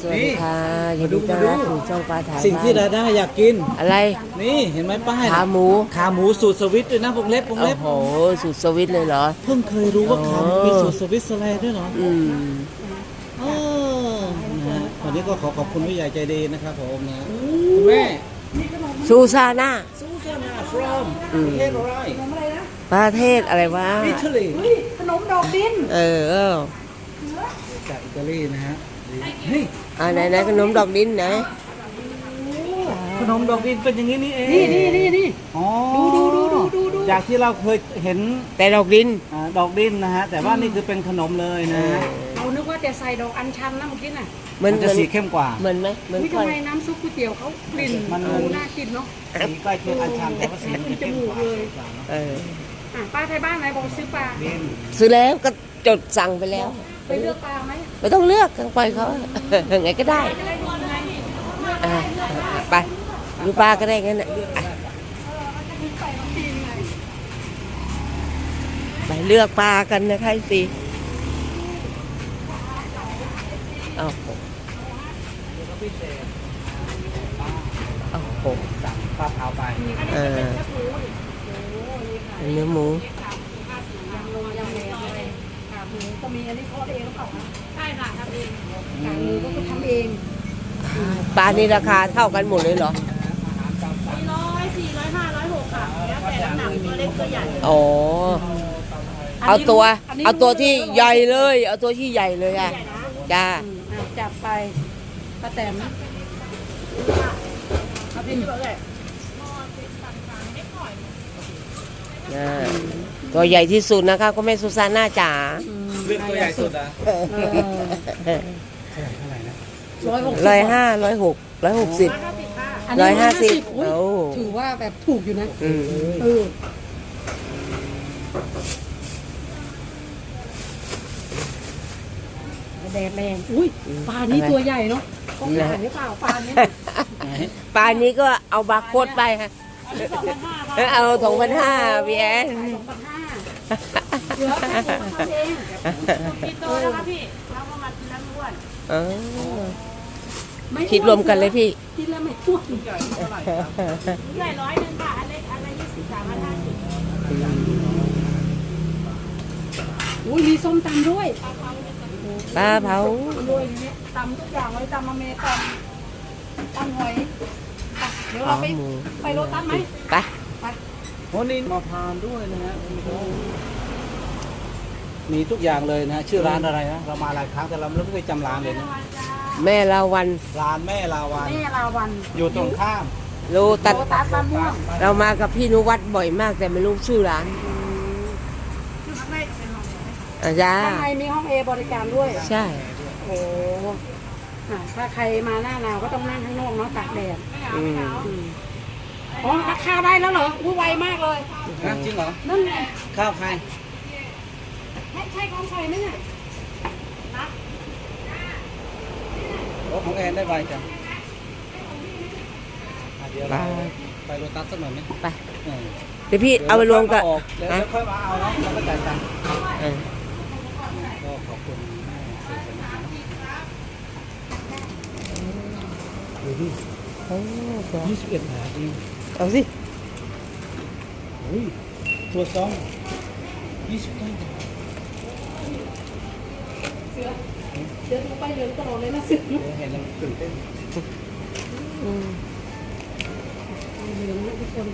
สวัสดีค่ะยินดีต้อนรับสู่ช่องปลาถามสิ่งที่บ้าดานด้าอยากกิน อะไร นี่เห็นไหมป้ายขาหมู ขาหมูสูตรสวิตด้วยนะวงเล็บวงโอ้เล็บโหสุดสวิตเลยเหรอ เพิ่งเคยรู้ว่าขาหมูอ๋อมีสูตรสวิตเซอร์แลนด์ด้วยเหรอ อืมเออนะฮะวันนี้ก็ขอขอบคุณผู้ใหญ่ใจดีนะครับผมนะคุณแม่ ซูซาน่า ซูซานา from อืมประเทศอะไรประเทศอะไรวะอิตาลีขนมดอกดิน เออเออจากอิตาลีนะฮะเฮ้ย อ่าไหนไหนขนมดอกดินไหนขนมดอกดินเป็นอย่างนี้นี่เองนี่นี่นี่นี่อ๋อดูดูดูดูดูจากที่เราเคยเห็นแต่ดอกดินอ่าดอกดินนะฮะ แต่ว่านี่คือเป็นขนมเลยนะฮะเรานึกว่าจะใส่ดอกอัญชันนะเมื่อกี้น่ะเหมือนมันเหจะมือนสีเข้มกว่าเหมือนไหมเหมือนวิค่ทำอยไมน้ำซุปก๋วยเตี๋ยวเขากลิ่นมันโอ้น่ากินเนาะสีใกล้เคียงอันชันแต่ว่าสีมันจะเข้มกว่าเอออะป้าไทยบ้านไหนบอกซื้อปลาดินซื้อแล้วก็จดสั่งไปแล้ว ไปเลือกปลาไหมไม่ต้องเลือกกันไปเขาไงก็ได้อะไปดูปลาก็ได้งั้นน่ะอะไปเลือกปลากันนะคะสิเอาโหเอาโหสั่งข้าวเผาไปเออเนื้อหมู ยำลงยำแหนมอะไรขาหมู ก็มีอันนี้ทอดเองหรือเปล่าคะใช่ค่ะทำเองขาหมูก็คือทำเองปลานี่ราคาเท่ากันหมดเลยเหรอสี่ร้อยสี่ร้อยห้าร้อยหกค่ะแล้วแต่น้ำหนักตัวเล็กตัวใหญ่อ๋อเอาตัว เอาตัวที่ใหญ่เลย เอาตัวที่ใหญ่เลยอะจ้าอืมอะจับไปป้าแตมเอาพี่บอกเลยอ่าตัวใหญ่ที่สุดนะคะก็แม่ซูซาน่าจ๋า เลือกตัวใหญ่สุดอะเออเท่าไหร่นะร้อยหกร้อยห้าร้อยหกร้อยหกสิบอันร้นี้อยห้าสิบอุ๊ยโอ้ ถือว่าแบบถูกอยู่นะอืมเออแดดแรงอุ้ยปลานี้ตัวใหญ่เนาะต้องหาหรือเปล่าปลานี้ปลานี้ก็เอาบาร์โคดไปค่ะสองพันห้าค่ะเอาสองพันห้าพี่แอน สองพันห้า เหลือแค่สองพันเองพี่โตแล้วครับพี่เราประมาณนั้นอ้วนเออไม่คิดรวมกันเลยพี่ คิดแล้วไม่อ้วนใหญ่เท่าไหร่ครับใหญ่ร้อยหนึ่งค่ะอันเล็กอันละยี่สิบสามอันห้าสิบอุ้ยมีส้มตำด้วยปลาเผาด้วยอย่างนี้ตำทุกอย่างเลยตำอเมริกันตำหอยไปเดี๋ยวขาเราไปหมูไปโรตัสไหมไปไป โอ้นี่มาพานด้วยนะฮะคุณผู้ชมมีทุกอย่างเลยนะฮะชื่อร้านอะไรนะเรามาหลายครั้งแต่เราไม่เคยจำร้านเลยนะแม่ลาวันร้านแม่ลาวันแม่ลาวันอยู่ตรงข้ามโลตัดโรตัสบ้านม่วงเรามากับพี่นุวัดบ่อยมากแต่ไม่รู้ชื่อร้านอาจาข้างในมีห้องเอบริการด้วยใช่ โอ้อะถ้าใครมาหน้าหนาวก็ต้องนั่งข้างนอกเนาะตากแดดอืมอืม อ๋อราคาได้แล้วเหรออุ้ยไวมากเลยนะจริงเหรอ นั่นไงข้าวใครใช่ใช่ของใครไหมเนี่ยโอ้ของแอนได้ใบจังอะเดี๋ยวเราไปโรตัสสักหน่อยไหมไปเออเดี๋ยวพี่เอาไปรวมกับเดี๋ยวฮะค่อยมาเอาเนาะแล้วก็จ่ายตังค์ เออก็ขอบคุณแม่เสียสละนะดูดิโอ้เดี๋ยวยี่สิบเอ็ดบาทเอง เอาสิอุ้ยตัวซองยี่สิบเก้าบาทเดี๋ยวดูไปเดินตลอดเลยนะเสือเดี๋ยวเห็นแล้วตื่นเต้นอืมเหลืองนะทุกคน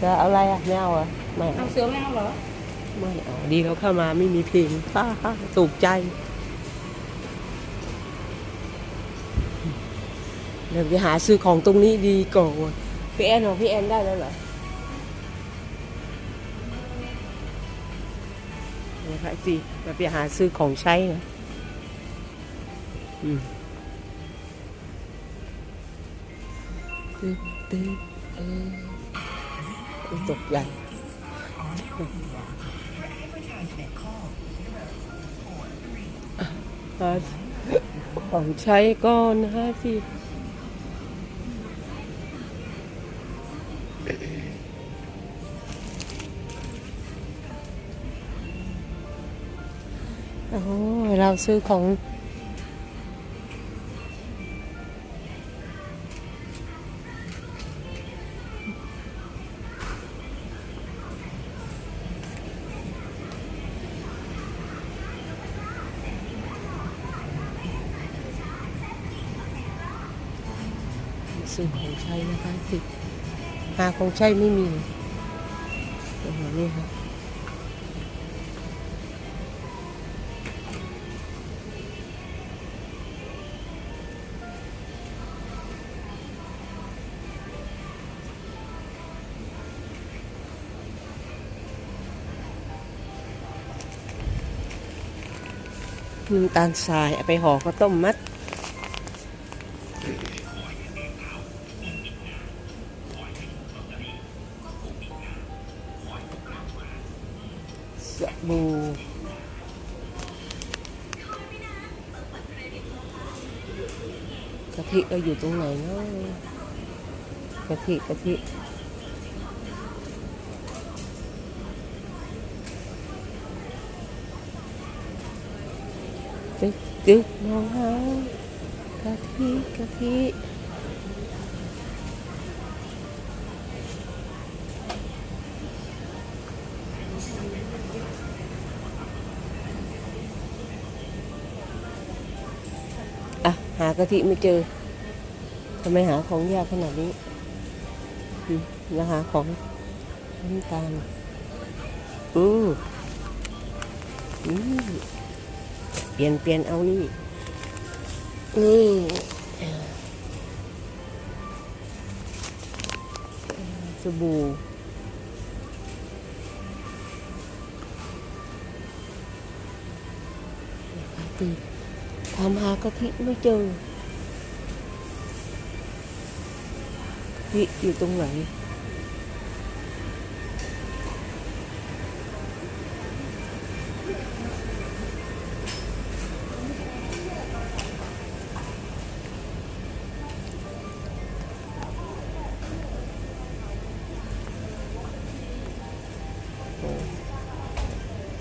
จะเอาอะไรอะไม่เอาเหรอะไม่เอาเอาเสือไม่เอาเหรอไม่เอาดีเขาเข้ามาไม่มีเพลงฮ่าฮ่าถูกใจเดี๋ยวไปหาซื้อของตรงนี้ดีก่อน พี่แอนของพี่แอนได้แล้วเหรอนะคะสิมาไปหาซื้อของใช้นะอืมตึ๊ดตึ๊ดเออตกใหญ่หาของใช้ก่อนนะฮะพี่ อ้เราซื้อของซื้อของใช้นะคะสิหาของใช้ไม่มีโอ้โหนี่ค่ะ น้ำตาลทรายเอาไปห่อข้าวต้มมัด สบู่กะทิเราอยู่ตรงไหนเนาะกะทิกะทิ ตึ๊กตึ๊กมองหากะทิกะทิอะ หากะทิไม่เจอทำไมหาของยากขนาดนี้อืมแล้วหาของน้ำตาล อืออืมเปลี่ยนเปลี่ยนเอานี่ นี่ สบู่ตีทำหากะทิไม่เจอกะทิอยู่ตรงไหน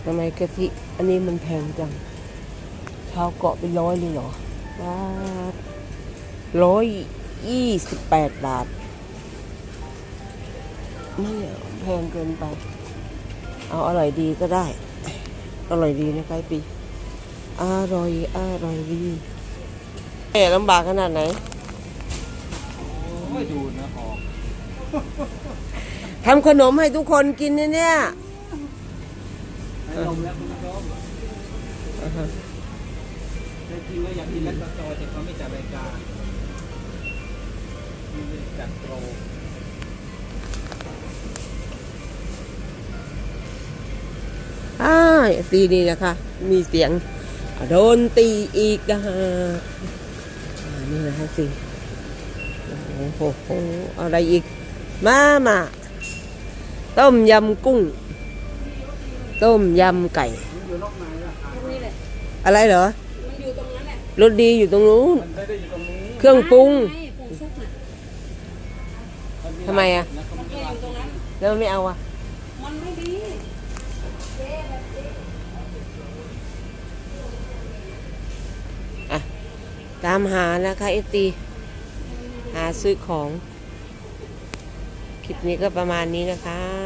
ทำไมกะทิอันนี้มันแพงจัง ชาวเกาะเป็นร้อยเลยเหรอว้าร้อยยี่สิบแปดบาทไม่เอาแพงเกินไป เอาอร่อยดีก็ได้ อร่อยดีนะไกปี อร่อยอร่อยดีเอ๊ะลำบากขนาดไหนโอ้ยดูนะหอมทำขนมให้ทุกคนกินเนี่ย เนี่ยให้นมแล้วคุณผู้ชมอ่าฮะได้จริงก็อยากกินแล้วก็จอแต่เขาไม่จัดรายการไม่ได้จัดโปรอ่าตีนี่นะคะ มีเสียงโดนตีอีกนะฮะนี่นะคะสิโอ้โหอะไรอีก มามาต้มยำกุ้ง ต้มยำไก่ อะไรเหรอรสดีอยู่ตรงนู้น เครื่องปรุงทำไมอะแล้วไม่เอาอะะตามหานะคะเอตีหาซื้อของ คลิปนี้ก็ประมาณนี้นะคะ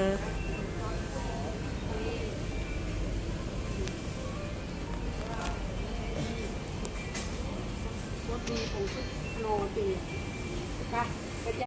รส